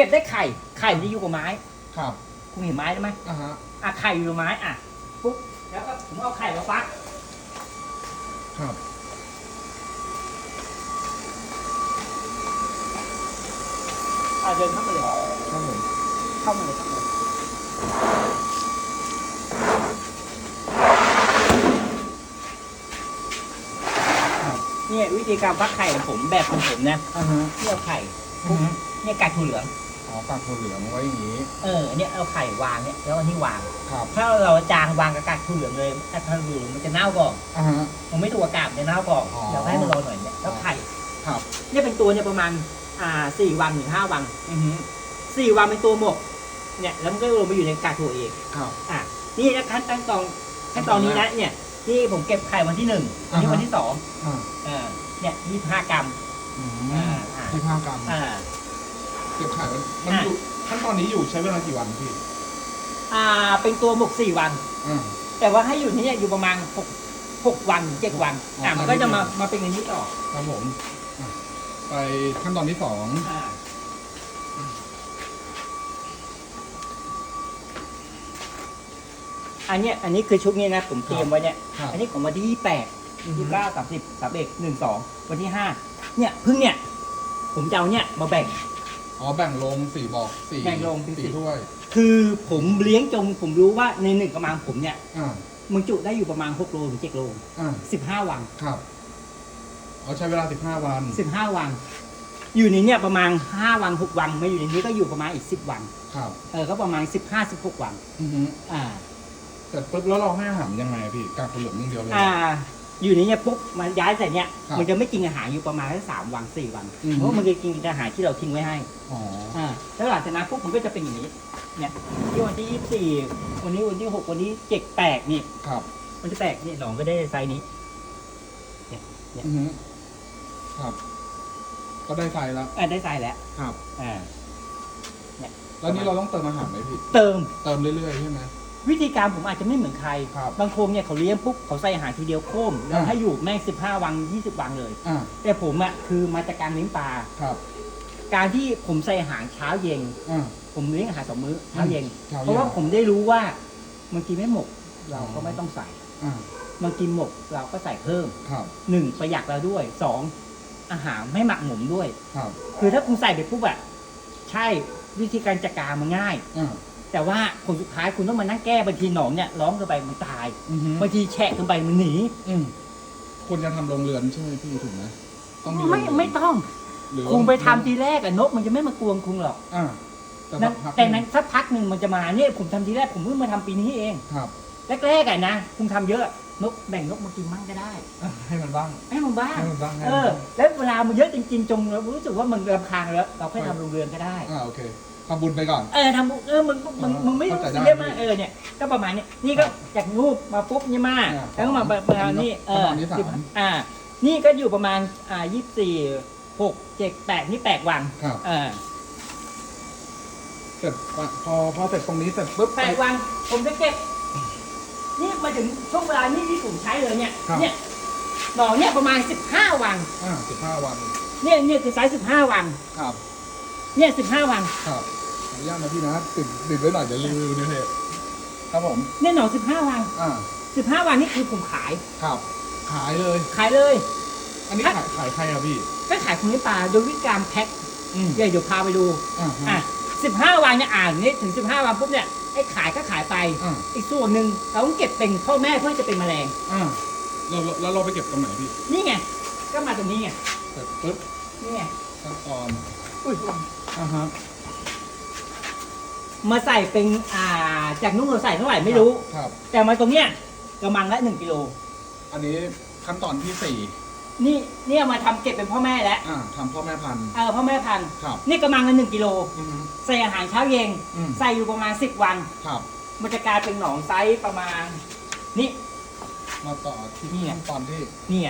ก็บได้ไข่ ไข่มันจะอยู่กับไม้ ครับคุณเห็นไม้ได้ไหมอ่าฮะอะไข่อยู่กับไม้อะปุ๊บแล้วก็ผมเอาไข่มาฟัก ครับอะเดินเข้ามาเลย ครับผมเข้ามาเลยเข้ามาเลยเนี่ยวิธีการฟักไข่ของผมแบบของผมนะอ่าฮะเนี่ยเอาไข่อือฮึเนี่ยกัดถั่วเหลือง อ๋อกากถั่วเหลืองไว้อย่างนี้ เออเนี่ยเอาไข่วางเนี่ยแล้วอันนี้วาง ครับถ้าเราจางวางกับกัดถั่วเหลืองเลยถ้าถั่วเหลืองมันจะเน่าก่อนอ่าฮะ มันไม่ถูกอากาศมันจะเน่าก่อนอ๋อเดี๋ยวให้มันรอหน่อยเนี่ยแล้วไข่ครับ เนี่ยเป็นตัวเนี่ยประมาณอ่าสี่วันถึงห้าวันอือฮึสี่วันเป็นตัวหมก เนี่ยแล้วมันก็ลงไปอยู่ในกากถั่วเองครับ อะนี่นะขั้นขั้นตอนขั้นตอนนี้นะเนี่ยที่ผมเก็บไข่วันที่หนึ่งวันนี้อ่าฮะ วันที่สองอ่าเออเนี่ยยี่ห้ากรัมอืมอ่าอ่า ที่ห้ากรัมอ่า เก็บไข่มันมันอะอยู่ขั้นตอนนี้อยู่ใช้เวลากี่วันพี่อ่า เป็นตัวหมกสี่วัน อ่า แต่ว่าให้อยู่ที่เนี่ยอยู่ประมาณหกหกวันเจ็ดวันอ๋ออ่ามันก็จะมามาเป็นอย่างนี้ต่อครับผมอะไปขั้นตอนที่สองอ่าอันเนี้ยอันนี้คือชุดนี้นะผมเตรียมไว้เนี่ย ครับอันนี้ของวันที่ยี่แปดอือฮึยี่เก้าสามสิบสามเอ็ดหนึ่งสองวันที่ห้าเนี่ยเพิ่งเนี่ย ผมจะเอาเนี่ยมาแบ่ง อ๋อแบ่งลงสี่บอกสี่แบ่งลงเป็นสี่ สี่ถ้วยคือผมเลี้ยงจงผมรู้ว่าในหนึ่งกระมังผมเนี่ยอ่ามันจุได้อยู่ประมาณหกโลถึงเจ็ดโลอ่าสิบห้าวัน ครับเอาใช้เวลาสิบห้าวันสิบห้าวัน อยู่ในเนี่ยประมาณห้าวันหกวันมาอยู่ในนี้ก็อยู่ประมาณอีกสิบวัน ครับเออก็ประมาณสิบห้าสิบหกวัน อือฮึอ่า เสร็จปุ๊บแล้วเราให้อาหารยังไงอะพี่กากถั่วเหลืองอย่างเดียวเลยอ่า อยู่ในเนี่ยปุ๊บมันย้ายใส่เนี่ยครับมันจะไม่กินอาหารอยู่ประมาณแค่สามวันสี่วันอืม เพราะมันจะกินอาหารที่เราทิ้งไว้ให้อ๋อ อ่าแล้วหลังจากนั้นปุ๊บมันก็จะเป็นอย่างนี้เนี่ยที่วันที่ยี่สี่วันนี้วันที่หกวันนี้เจ็ดแปดนี่ ครับ มันจะแตกนี่หนองก็ได้ไซส์นี้ อือฮึครับ ก็ได้ไฟแล้ว อ่าได้ไซส์แล้วครับ อ่า แล้วนี้เราต้องเติมอาหารไหมพี่ เติม เติมเรื่อยๆใช่ไหม วิธีการผมอาจจะไม่เหมือนใคร ครับบางคนเนี่ยเขาเลี้ยงปุ๊บเขาใส่อาหารทีเดียวโค้มแล้วอ่า ให้อยู่แม่งสิบห้าวันยี่สิบวันเลย อ่าแต่ผมอะคือมาจากการเลี้ยงปลา ครับการที่ผมใส่อาหารเช้าเย็น อ่า ผมเลี้ยงอาหารสองมื้อเช้าเย็น เช้าเย็น เพราะว่าผมได้รู้ว่ามันกินไม่หมดเราก็ไม่ต้องใส่ อ่ามันกินหมดเราก็ใส่เพิ่มครับหนึ่งประหยัดเราด้วยสองอาหารไม่หมักหมมด้วย ครับคือถ้าคุณใส่ไปปุ๊บอะใช่วิธีการจัดการมันง่าย อ่า แต่ว่าผลสุดท้ายคุณต้องมานั่งแก้บางทีหนองเนี่ยร้องกันไปมันตายอือฮึบางทีแฉะกันไปมันหนีอืมควรจะทำโรงเรือนใช่ไหมพี่ถูกไหมต้องมีไม่โรงเรือนไม่ต้องหรือคุณไปทำทีแรกอะนกมันจะไม่มากวนคุณหรอกอ่าแต่นะพักแต่นั้นสักพักหนึ่งมันจะมาเนี่ยผมทำทีแรกผมเพิ่งมาทำปีนี้เอง ครับแรกๆอะนะคุณทำเยอะนกแบ่งนกมากินมั่งก็ได้อะให้มันบ้าง ให้มันบ้างให้มันบ้างให้เอมันอบ้างแล้วเวลามันเยอะจริงๆจงเรารู้สึกว่ามันรำคาญแล้วเราค่อยทำโรงเรือนก็ได้ อ่าโอเค ทำบุญไปก่อน เออทำเออมึงมึงมึงไม่ต้องเข้าใจเยอะได้มากเออเนี่ยก็ประมาณนี้นี่ก็ครับจากงูปมาปุ๊บเนี่ยมาอ่าแล้วก็มาประมาณนี้เออขั้นตอนที่สาม สิบอ่า นี่ก็อยู่ประมาณอ่ายี่สี่หกเจ็ดแปดนี่แปดวันครับเออเสร็จปะพอพอเสร็จตรงนี้เสร็จปุ๊บ แปดวันผมจะเก็บ นี่มาถึงช่วงเวลานี่ที่ผมใช้เลยเนี่ยครับ เนี่ยหน่อเนี่ยประมาณสิบห้าวันอ่าสิบห้าวันเนี่ยเนี่ยคือไซส์สิบห้าวันครับเนี่ยสิบห้าวันครับ ขออนุญาตนะพี่นะติดติดไว้หน่อยเดี๋ยวรีวิวในเพจครับผมเนี่ยหน่อสิบห้าวันอ่าสิบห้าวันนี่คือผมขาย ครับ ขายเลย ขายเลย อันนี้ครับขายขายใครอะพี่ ก็ขายคุณนิปลาโดยวิธีการแพ็คอืมเดี๋ยวเดี๋ยวพาไปดูอ่าอะฮะสิบห้าวันเนี่ยอ่านนี่ถึงสิบห้าวันปุ๊บเนี่ยไอ้ขายก็ขายไปอ่าอีกส่วนหนึ่งเราต้องเก็บเป็นพ่อแม่เพื่อจะเป็นแมลงอ่าเราเราแล้วเราไปเก็บตรงไหนพี่ นี่ไง ก็มาตรงนี้ไงเสร็จปุ๊บ นี่ไงขั้นตอนอุ้ยอ่าฮะ มาใส่เป็นอ่าจากนุ่งเราใส่เท่าไหร่ไม่รู้ ครับ แต่มาตรงเนี้ยกระมังละหนึ่งกิโล อันนี้ขั้นตอนที่สี่นี่เนี่ยมาทำเก็บเป็นพ่อแม่แล้วอ่าทำพ่อแม่พันธุ์ เออพ่อแม่พันธุ์ครับ นี่กระมังละหนึ่งกิโล อือฮึ ใส่อาหารเช้าเย็นอืม ใส่อยู่ประมาณสิบวัน ครับ มันจะกลายเป็นหนองไซส์ประมาณ นี่ มาต่อที่นี่ไงขั้นตอนที่นี่ไง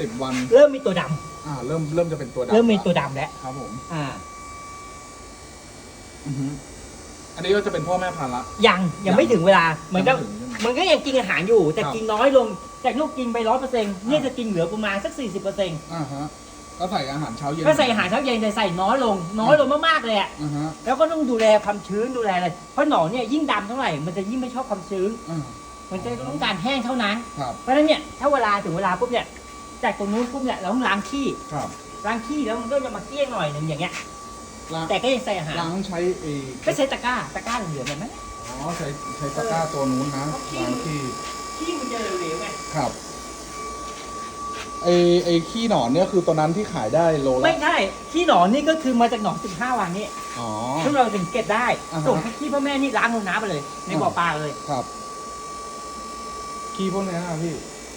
สิบวัน เริ่มมีตัวดำอ่า เริ่มเริ่มจะเป็นตัวดำเริ่มมีละตัวดำแล้ว ครับผม อ่า อือฮึ อันนี้ก็จะเป็นพ่อแม่พันธุ์ละ ยังยังไม่ถึงเวลาเหมือนกับยังไถึงใช่ไหมมันก็ยังกินอาหารอยู่ แต่ครับ กินน้อยลงจากลูกกินไปร้อยเปอร์เซ็นต์เนี่ยจะกินเหลือประมาณสักสี่สิบเปอร์เซ็นต์อ่าฮะก็ใส่อาหารเช้าเย็นก็ใส่อาหารเช้าเย็นแต่ใส่น้อยลง น้อยลงมากๆเลยอะอ่าฮะแล้วก็ต้องดูแลความชื้นดูแลอะไรเพราะหนอนเนี่ยยิ่งดำเท่าไหร่มันจะยิ่งไม่ชอบความชื้น อ่ามันจะต้องการแห้งเท่านั้น ครับเพราะฉะนั้นเนี่ยถ้าเวลาถึงเวลาปุ๊บเนี่ยจากตรงนู้นปุ๊บเนี่ยเราต้องล้างขี้ครับล้างขี้แล้วมันก็จะมาเกลี้ยงหน่อยหนึ่งอย่างเงี้ย ล้างแต่ก็ยังใส่อาหารล้างใช้ไอ้ก็ใช้ตะกร้าตะกร้าเหลืองๆเห็นไหมอ๋อใช้ใช้ตะกร้าตัวนู้นนะล้างขี้ขี้มันจะเหลวๆไงครับไอไอขี้หนอนเนี่ยคือตัวนั้นที่ขายได้โลละ ไม่ใช่ขี้หนอนนี่ก็คือมาจากหนอน15 วันนี้อ๋อ ซึ่งเราถึงเก็บได้อ่าฮะ ส่งให้ขี้พ่อแม่นี่ล้างลงน้ำไปเลย ในบ่อปลาเลย ครับ ขี้พวกเนี้ยนะพี่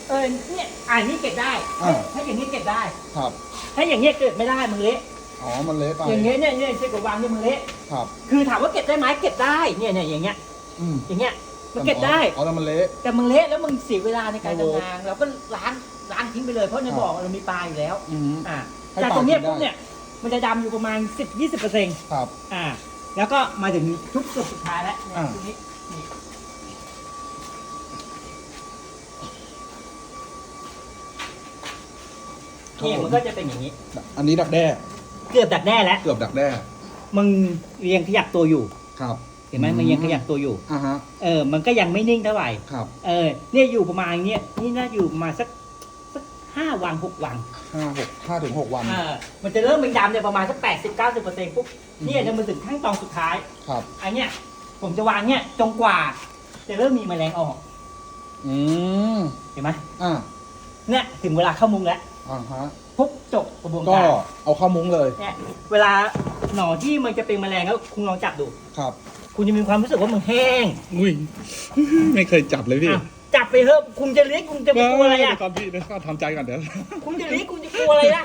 เออเนี่ยอ่านนี่เก็บได้ อ่า ถ้าอย่างนี้เก็บได้ ครับ ถ้าอย่างเงี้ยเกิดไม่ได้มันเละ อ๋อ มันเละไป อย่างเงี้ยเนี่ยเนี่ยใช่กับวางเนี่ยมันเละครับ คือถามว่าเก็บได้ไหมเก็บได้เนี่ยเนี่ยอย่างเงี้ยอืมอย่างเงี้ยมันเก็บได้อ๋อแต่มันเละ แต่มันเละแล้วมึงเสียเวลาในการโอ้โหทำงานเราก็ล้างล้างทิ้งไปเลยเพราะในบ่อเรามีปลาอยู่แล้วอืมอ่าให้แต่ปลาตรงเนี้ยกินได้ปุ๊บเนี่ยมันจะดำอยู่ประมาณ 10 20เปอร์เซ็นต์ครับ อ่า แล้วก็มาถึงทุกจุดสุดท้ายแล้วเนี่ยอ่าตรงนี้นี่เนี่ยมันก็จะเป็นอย่างนี้ อันนี้ดักแด้ เกือบดักแน่แล้วเกือบดักแด้มึงยังขยับตัวอยู่ ครับ เห็นไหมอืมมันยังขยับตัวอยู่อ่าฮะ เออ มันก็ยังไม่นิ่งเท่าไหร่ครับ เออ เนี่ยอยู่ประมาณเนี้ยนี่น่าอยู่ประมาณสักสักห้าวันหกวันห้าหกห้าถึงหกวัน เออมันจะเริ่มเป็นดำเนี่ยประมาณสักแปดสิบเก้าสิบเปอร์เซ็นต์ปุ๊บอืมเนี่ยจะมาถึงขั้นตอนสุดท้าย ครับ อันเนี้ยผมจะวางเนี่ยจงกว่า จะเริ่มมีแมลงออกอืม เห็นไหมอ่าเนี่ยถึงเวลาเข้ามุ้งแล้วอ่าฮะ ปุ๊บจบกระบวนก็การเอาเข้ามุ้งเลยเนี่ยเวลาหนอนที่มันจะเป็นแมลงแล้วคุณลองจับดู ครับคุณจะมีความรู้สึกว่ามันแห้งอุ้ย ไม่เคยจับเลยพี่อะจับไปเถอะคุณจะเลี้ยงคุณจะไปกลัวอะไรอะ ก่อนพี่เดี๋ยวก่อนทำใจก่อนเดี๋ยวคุณจะเลี้ยงคุณจะกลัวอะไรล่ะ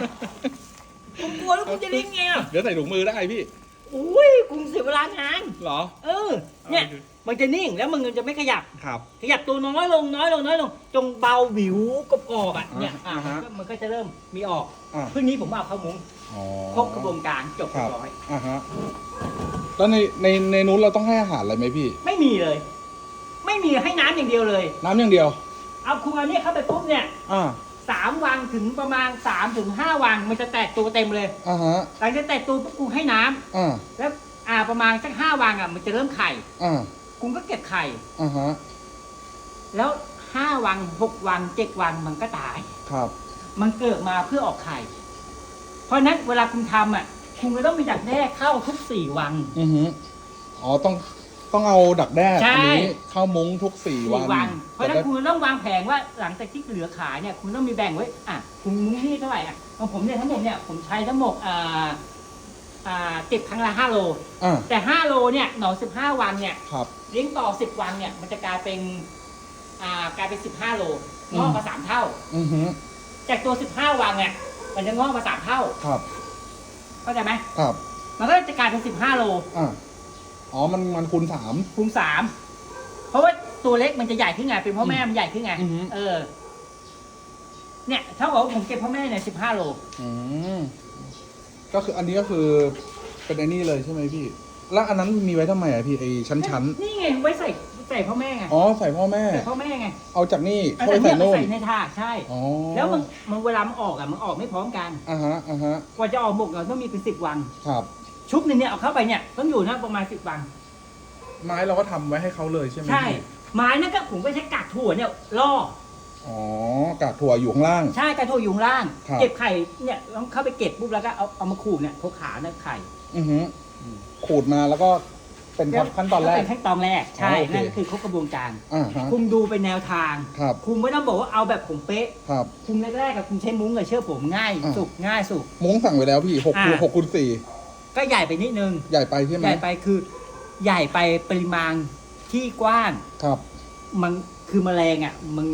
คุณกลัวแล้วคุณจะเลี้ยงไงอะเดี๋ยวใส่ถุงมือได้พี่ อุ้ยคุณเสียเวลางานเหรอเออเนี่ยมันจะนิ่งแล้วมันจะไม่ขยับ ครับ ขยับตัวน้อยลงน้อยลงน้อยลง จงเบาหวิวกรอบๆอะเนี่ยอะอ่าฮะมันก็มันก็จะเริ่มมีออกอ่าพรุ่งนี้ผมเอาเข้ามุ้งอ๋อครบกระบวนการจบคเรีรัยบบร้อยอ่าฮะแล้วในในในนู้นเราต้องให้อาหารอะไรไหมพี่ ไม่มีเลย ไม่มีให้น้ำอย่างเดียวเลย น้ำอย่างเดียว เอาคุณเอาเนี่ยเข้าไปปุ๊บเนี่ยอ่า สามวันถึงประมาณสามถึงห้าวันมันจะแตกตัวเต็มเลยอ่าฮะหลังจากแตกตัวปุ๊บคุณให้น้ำอ่าแล้วอ่าประมาณสักห้าวันอะ มันจะเริ่มไข่อ่าคุณก็เก็บไข่ อ่าฮะแล้วห้าวันหกวันเจ็ดวันมันก็ตาย ครับมันเกิดมาเพื่อออกไข่ เพราะฉะนั้นเวลาคุณทำอะ คุณก็ต้องมีดักแด้เข้าทุกสี่วัน อือฮึอ๋อต้อง ต้องเอาดักแด้ใช่ อันี้เข้ามุ้งทุกสี่สี่วันวัน เพราะฉะนั้นจะได้คุณต้องวางแผนว่าหลังจากที่เหลือขายเนี่ยคุณต้องมีแบ่งไว้อะคุณมุ้งที่เท่าไหร่อะของผมเนี่ยทั้งหมดเนี่ยผมใช้ทั้งหมดอ่าอ่าเก็บครั้งละห้าโล อ่าแต่ห้าโลเนี่ยหนอนสิบห้าวันเนี่ย ครับ เลี้ยงต่อสิบวันเนี่ยมันจะกลายเป็นอ่ากลายเป็นสิบห้าโลอืมงอกมาสามเท่า อือฮึจากตัวสิบห้าวันเนี่ยมันจะงอกมาสามเท่าครับเข้าใจไหมครับมันก็จะกลายเป็นสิบห้าโล อ่า อ๋อ มันมันคูณสาม คูณสามเพราะว่าตัวเล็กมันจะใหญ่ขึ้นไงเป็นพ่อแม่มันใหญ่ขึ้นไงอือฮึ เออ เนี่ยเท่ากับว่าผมเก็บพ่อแม่เนี่ยสิบห้าโล อืมก็คืออันนี้ก็คือเป็นไอ้นี่เลยใช่ไหมพี่ แล้วอันนั้นมีไว้ทำไมอะพี่ไอ้ชั้นชั้นนี่ไงไว้ใส่ใส่พ่อแม่ไงๆอ๋อใส่พ่อแม่ ใส่พ่อแม่ไงเอาจากนี่เอาเข้าไปแต่ใส่เนี่ยโน่นใส่ในถาดใช่ อ๋อแล้วมันมันเวลามันออกอะมันออกไม่พร้อมกัน อ่าฮะอ่าฮะกว่าจะออกหมกเราต้องมีเป็นสิบวัน ครับ ชุบหนึงเนี่ยเอาเข้าไปเนี่ยต้องอยู่นะประมาณสิบวัน ไม้เราก็ทำไว้ให้เขาเลยใช่ไหมใช่ พี่ไม้นั่นก็ผมก็ใช้กากถั่วเนี่ยล่ออ๋อกากถั่วอยู่ข้างล่าง ใช่กากถั่วอยู่ข้างล่าง ครับ เก็บไข่เนี่ยต้องเข้าไปเก็บปุ๊บแล้วก็เอาเอามาขูดเนี่ยเขาขาเนี่ยไข่ อือฮึขูดมาแล้วก็เป็นขั้นขั้นตอนแรก เป็นขั้นตอนแรกใช่ อ๋อโอเคนั่นคือครบกระบวนการ อ่าฮะคุณดูเป็นแนวทางครับคุณไม่ต้องบอกว่าเอาแบบผมเป๊ะ ครับ คุณแรกๆกับคุณใช้มุ้งกับเชื่อผมง่ายอ่า สุกง่ายสุก มุ้งสั่งไว้แล้วพี่หกคูณอ่า หกคูณสี่ ก็ใหญ่ไปนิดนึง ใหญ่ไปใช่ไหมใหญ่ไปคือ ใหญ่ไปปริมาณที่กว้าง ครับ มันคือแมลงอะมัน